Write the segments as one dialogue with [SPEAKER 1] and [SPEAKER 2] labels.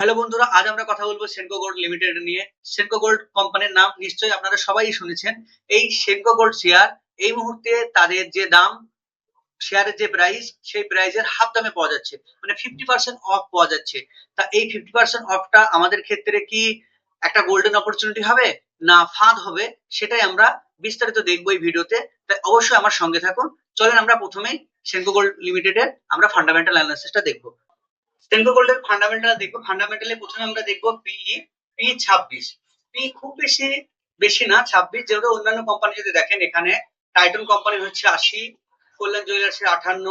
[SPEAKER 1] Hello বন্ধুরা, আজ আমরা কথা বলব সেনকো গোল্ড লিমিটেড নিয়ে। সেনকো গোল্ড কোম্পানির নাম নিশ্চয়ই আপনারা সবাই শুনেছেন। এই সেনকো গোল্ড শেয়ার এই মুহূর্তে তাদের যে দাম শেয়ারের যে প্রাইস সেই প্রাইসের হাফ দামে পাওয়া যাচ্ছে। মানে ফিফটি পার্সেন্ট অফ পাওয়া যাচ্ছে। তা এই ফিফটি পার্সেন্ট অফটা আমাদের ক্ষেত্রে কি একটা গোল্ডেন অপরচুনিটি হবে? না, ফাঁদ হবে। সেটাই আমরা বিস্তারিত দেখব এই ভিডিওতে। তাই অবশ্যই আমার সঙ্গে থাকুন। চলেন আমরা প্রথমেই সেনকো গোল্ড লিমিটেডের আমরা ফান্ডামেন্টাল অ্যানালিসিসটা দেখব। সেনকো গোল্ডের ফান্ডামেন্টাল দেখব ফান্ডামেন্টালি প্রথমে আমরা দেখব পিই পি ছাব্বিশ। পি খুব বেশি বেশি না, ছাব্বিশ, যেহেতু অন্যান্য কোম্পানি যদি দেখেন এখানে টাইটন কোম্পানি হচ্ছে আশি কল্যাণ জুয়েলার্সের আঠান্ন,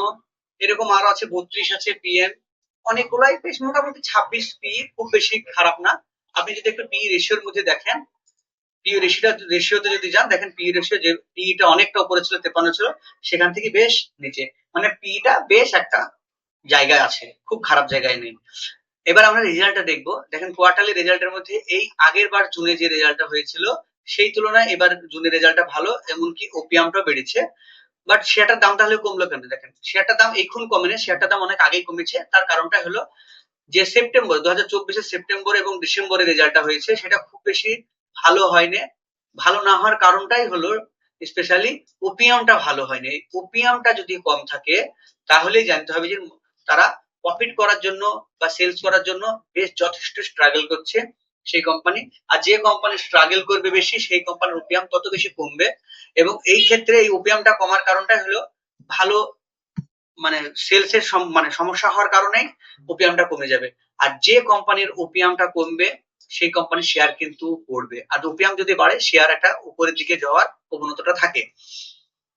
[SPEAKER 1] এরকম আরও আছে বত্রিশ আছে পিএম অনেকগুলাই বেশ মোটামুটি ছাব্বিশ পি খুব বেশি খারাপ না। আপনি যদি একটু পি রেশিওর মধ্যে দেখেন পি রেশিওটা রেশিওতে যদি যান, দেখেন পি রেশিও যে পিটা অনেকটা উপরে ছিল, তেপান্ন ছিল, সেখান থেকে বেশ নিচে। মানে পিটা বেশ একটা জায়গায় আছে, খুব খারাপ জায়গায় নেই। এবার আমরা রেজাল্টটা দেখব। দেখেন কোয়ার্টারলি রেজাল্টের মধ্যে এই আগের বার জুনে যে রেজাল্টটা হয়েছিল, সেই তুলনায় এবার জুনের রেজাল্টটা ভালো, এমনকি ওপিয়ামটাও বেড়েছে। বাট শেয়ারটার দাম তাহলে কমলো কেন? দেখেন শেয়ারটার দাম এখন কমে না শেয়ারটার দাম অনেক আগেই কমেছে। তার কারণটা হলো যে সেপ্টেম্বর, দু হাজার সেপ্টেম্বর এবং ডিসেম্বরে রেজাল্টটা হয়েছে, সেটা খুব বেশি ভালো হয়নি। ভালো না হওয়ার কারণটাই হলো স্পেশালি ওপিয়ামটা ভালো হয়নি। ওপিয়ামটা যদি কম থাকে, তাহলেই জানতে হবে যে তারা প্রফিট করার জন্য বা সেলস করার জন্য বেশ যথেষ্ট স্ট্রাগল করছে সেই কোম্পানি আর যে কোম্পানি স্ট্রাগল করবে বেশি, সেই কোম্পানির ওপিয়াম তত বেশি কমবে। এবং এই ক্ষেত্রে এই ওপিয়ামটা কমার কারণটা হলো ভালো মানে সেলস এর সম- মানে সমস্যা হওয়ার কারণেই ওপিয়ামটা কমে যাবে। আর যে কোম্পানির ওপিয়ামটা কমবে, সেই কোম্পানির শেয়ার কিন্তু পড়বে আর ওপিয়াম যদি বাড়ে শেয়ার একটা উপরের দিকে যাওয়ার প্রবণতাটা থাকে।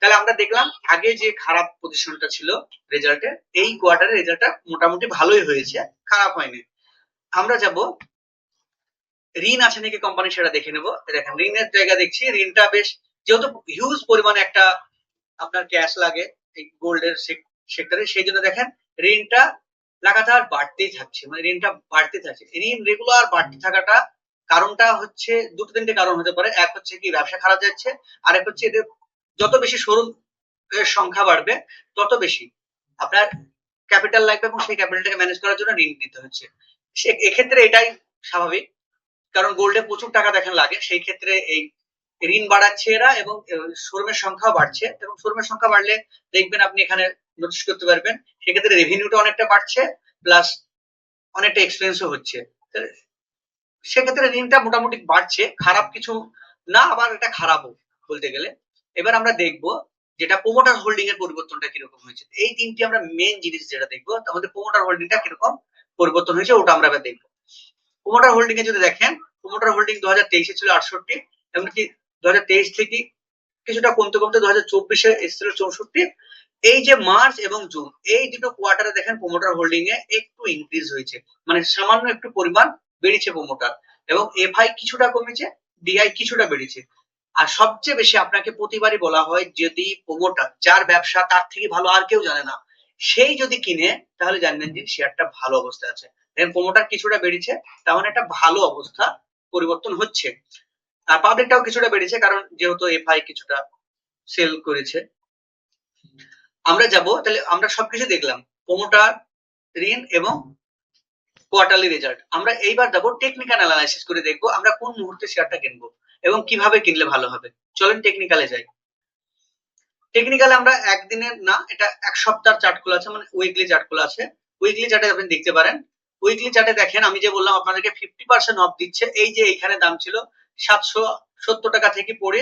[SPEAKER 1] তাহলে আমরা দেখলাম আগে যে খারাপ পজিশনটা ছিল রেজাল্টের এই কোয়ার্টারের রেজাল্টটা মোটামুটি ভালোই হয়েছে, খারাপ হয়নি। আমরা যাব ঋণ আছে নাকি কোম্পানি সেটা দেখে নেব। দেখেন, ঋণের জায়গা দেখছি, ঋণটা বেশ যেহেতু হিউজ পরিমাণে একটা আপনার ক্যাশ লাগে এই গোল্ডের সেক্টরে সেই জন্য দেখেন ঋণটা লাগাতার বাড়তেই থাকছে মানে ঋণটা বাড়তে থাকছে। ঋণ রেগুলার বাড়তে থাকাটা কারণটা হচ্ছে, দুটো তিনটে কারণ হতে পারে। এক হচ্ছে কি, ব্যবসা খারাপ যাচ্ছে আর এক হচ্ছে এদের যত বেশি এর সংখ্যা বাড়বে, তত বেশি আপনার ক্যাপিটাল লাগবে এবং সেই ক্যাপিটালটাকে ম্যানেজ করার জন্য ঋণ নিতে হচ্ছে। সে, এক্ষেত্রে এটাই স্বাভাবিক, কারণ গোল্ডে প্রচুর টাকা দেখেন লাগে, সেই ক্ষেত্রে এই ঋণ বাড়াচ্ছে এরা এবং শোরুমের সংখ্যাও বাড়ছে। এবং শোরুমের সংখ্যা বাড়লে দেখবেন আপনি এখানে নোটিস করতে পারবেন, সেক্ষেত্রে রেভিনিউটা অনেকটা বাড়ছে প্লাস অনেকটা এক্সপেন্সও হচ্ছে। সেক্ষেত্রে ঋণটা মোটামুটি বাড়ছে, খারাপ কিছু না, আবার এটা খারাপও বলতে গেলে। এবার আমরা দেখব যেটা প্রোমোটার হোল্ডিং এর পরিবর্তনটা কীরকম হয়েছে। এই তিনটি আমরা মেন জিনিস যেটা দেখব মধ্যে প্রোমোটার হোল্ডিংটা কীরকম পরিবর্তন হয়েছে ওটা আমরা এবার দেখব। প্রোমোটার হোল্ডিং এ যদি দেখেন প্রোমোটার হোল্ডিং দু হাজার তেইশে ছিল আটষট্টি, এমনকি দু হাজার তেইশ থেকে কিছুটা কমতে কমতে দু হাজার চব্বিশে এসেছিল চৌষট্টি। এই যে মার্চ এবং জুন, এই দুটো কোয়ার্টারে দেখেন প্রোমোটার হোল্ডিং এ একটু ইনক্রিজ হয়েছে। মানে সামান্য একটু পরিমাণ বেড়েছে প্রোমোটার এবং এফআই কিছুটা কমেছে ডিআই কিছুটা বেড়েছে। আর সবচেয়ে বেশি আপনাকে প্রতিবারই বলা হয় যদি প্রোমোটার যার ব্যবসা তার থেকে ভালো আর কেউ জানে না, সেই যদি কিনে, তাহলে জানবেন যে শেয়ারটা ভালো অবস্থায় আছে। দেখেন প্রোমোটার কিছুটা বেড়েছে তার মানে একটা ভালো অবস্থা পরিবর্তন হচ্ছে। আর পাবলিকটাও কিছুটা বেড়েছে, কারণ যেহেতু এফআই কিছুটা সেল করেছে। আমরা যাব, তাহলে আমরা সবকিছু দেখলাম। প্রোমোটার ঋণ এবং কোয়ার্টারলি রেজাল্ট আমরা এইবার যাব টেকনিক্যাল অ্যানালাইসিস করে দেখব, আমরা কোন মুহূর্তে শেয়ারটা কিনবো। এবং কীভাবে কিনলে ভালো হবে? চলেন টেকনিক্যালে যাই। টেকনিক্যালে আমরা একদিনের না, এটা এক সপ্তাহ চার্ট খোলা আছে মানে উইকলি চার্ট খোলা আছে। উইকলি চার্টে আপনি দেখতে পারেন। উইকলি চার্টে দেখেন, আমি যে বললাম, আপনাদেরকে ফিফটি পার্সেন্ট অফ দিচ্ছে। এই যে এইখানে দাম ছিল সাতশো সত্তর টাকা থেকে পড়ে,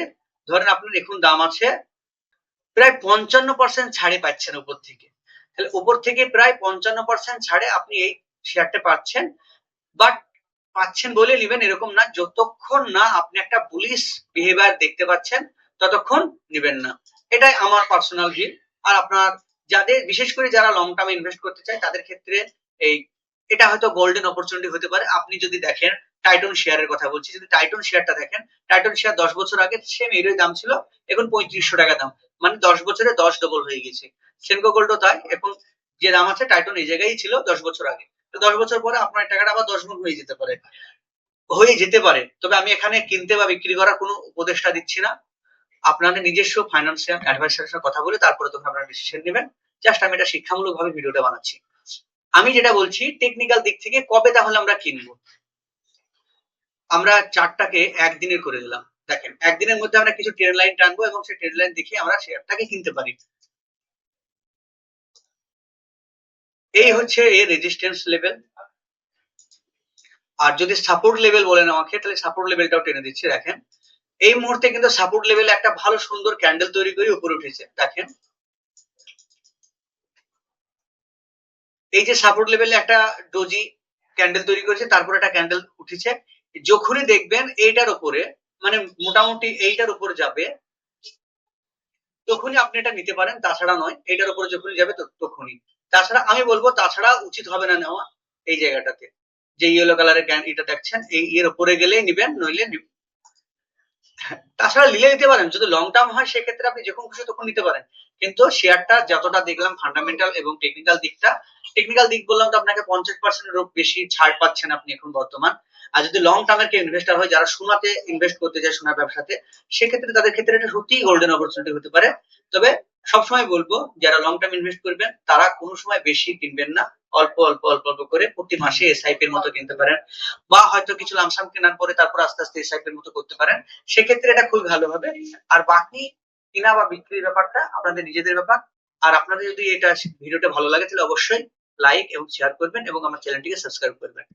[SPEAKER 1] ধরেন আপনার এখন দাম আছে প্রায় পঞ্চান্ন পার্সেন্ট ছাড়ে পাচ্ছেন উপর থেকে। তাহলে উপর থেকে প্রায় পঞ্চান্ন পার্সেন্ট ছাড়ে আপনি এই শেয়ারটা পাচ্ছেন। বাট পাচ্ছেন বলে নেবেন, এরকম না। যতক্ষণ না আপনি একটা পুলিশ বিহেভিয়ার দেখতে পাচ্ছেন, ততক্ষণ নেবেন না। এটাই আমার পার্সোনাল ভিউ আর আপনার যাদের, বিশেষ করে যারা লং টার্ম ইনভেস্ট করতে চায়, তাদের ক্ষেত্রে এই, এটা হয়তো গোল্ডেন অপরচুনিটি হতে পারে। আপনি যদি দেখেন টাইটন শেয়ারের কথা বলছি, যদি টাইটন শেয়ারটা দেখেন টাইটন শেয়ার দশ বছর আগে সেম এরই দাম ছিল, এখন পঁয়ত্রিশশো টাকা দাম। মানে দশ বছরে দশ ডবল হয়ে গেছে। সেনকো গোল্ডও তাই, এখন যে দাম আছে টাইটন এই জায়গায় ছিল দশ বছর আগে। দশ বছর পরে আপনার টাকাটা আবার দশ গুণ হয়ে যেতে পারে। হয়ে যেতে পারে। তবে আমি এখানে কিনতে বা বিক্রি করার কোনো উপদেশটা দিচ্ছি না। আপনাদের নিজস্ব ফাইন্যান্সিয়াল অ্যাডভাইসারের সাথে কথা বলে তারপরে তখন আপনারা ডিসিশন নেবেন। জাস্ট আমি এটা শিক্ষামূলক ভাবে ভিডিওটা বানাচ্ছি। আমি যেটা বলছি টেকনিক্যাল দিক থেকে কবে তাহলে আমরা কিনবো? আমরা চারটাকে একদিনের করে দিলাম। দেখেন, একদিনের মধ্যে আমরা কিছু ট্রেড লাইন টানবো এবং সেই ট্রেড লাইন দেখে আমরা শেয়ারটাকে কিনতে পারি। এই হচ্ছে এর রেজিস্ট্যান্স লেভেল আর যদি সাপোর্ট লেভেল বলেন আমাকে, তাহলে সাপোর্ট লেভেলটাও টেনে দিচ্ছি, দেখেন। এই মুহূর্তে কিন্তু সাপোর্ট লেভেলে একটা ভালো সুন্দর ক্যান্ডেল তৈরি করে উপরে উঠেছে, দেখেন। এই যে সাপোর্ট লেভেলে একটা ডোজি ক্যান্ডেল তৈরি করেছে, তারপর একটা ক্যান্ডেল উঠেছে। যখনই দেখবেন এইটার উপরে মানে মোটামুটি এইটার উপরে যাবে, তখনই আপনি এটা নিতে পারেন, তাছাড়া নয়, এইটার উপরে যখনই যাবে তখনই। তাছাড়া আমি বলব, তাছাড়া উচিত হবে না নেওয়া এই জায়গাটাতে। যে ইয়েলো কালারের এটা দেখছেন, এই এর উপরে গেলেই নিবেন, নইলে তাছাড়া নিলে নিতে পারেন, যদি লং টার্ম হয় সেক্ষেত্রে আপনি যখন খুশি তখন নিতে পারেন। কিন্তু শেয়ারটা যতটা দেখলাম ফান্ডামেন্টাল এবং টেকনিক্যাল দিকটা টেকনিক্যাল দিক বললাম তো আপনাকে পঞ্চাশ পার্সেন্টের বেশি ছাড় পাচ্ছেন আপনি এখন বর্তমান। আর যদি লং টার্মের কেউ ইনভেস্টার হয়, যারা সোনাতে ইনভেস্ট করতে চায় সোনার ব্যবসাতে, সেক্ষেত্রে তাদের ক্ষেত্রে এটা সত্যিই গোল্ডেন অপরচুনিটি হতে পারে। তবে সবসময় বলব, যারা লং টার্ম ইনভেস্ট করবেন, তারা কোনো সময় বেশি কিনবেন না। অল্প অল্প অল্প অল্প করে প্রতি মাসে এসআইপি এর মতো কিনতে পারেন। বা হয়তো কিছু লামসাম কেনার পরে তারপর আস্তে আস্তে এসআইপি এর মতো করতে পারেন। সেক্ষেত্রে এটা খুবই ভালো হবে। আর বাকি কিনা বা বিক্রির ব্যাপারটা আপনাদের নিজেদের ব্যাপার। আর আপনাদের যদি এটা ভিডিওটা ভালো লাগে, তাহলে অবশ্যই লাইক এবং শেয়ার করবেন এবং আমার চ্যানেলটিকে সাবস্ক্রাইব করবেন।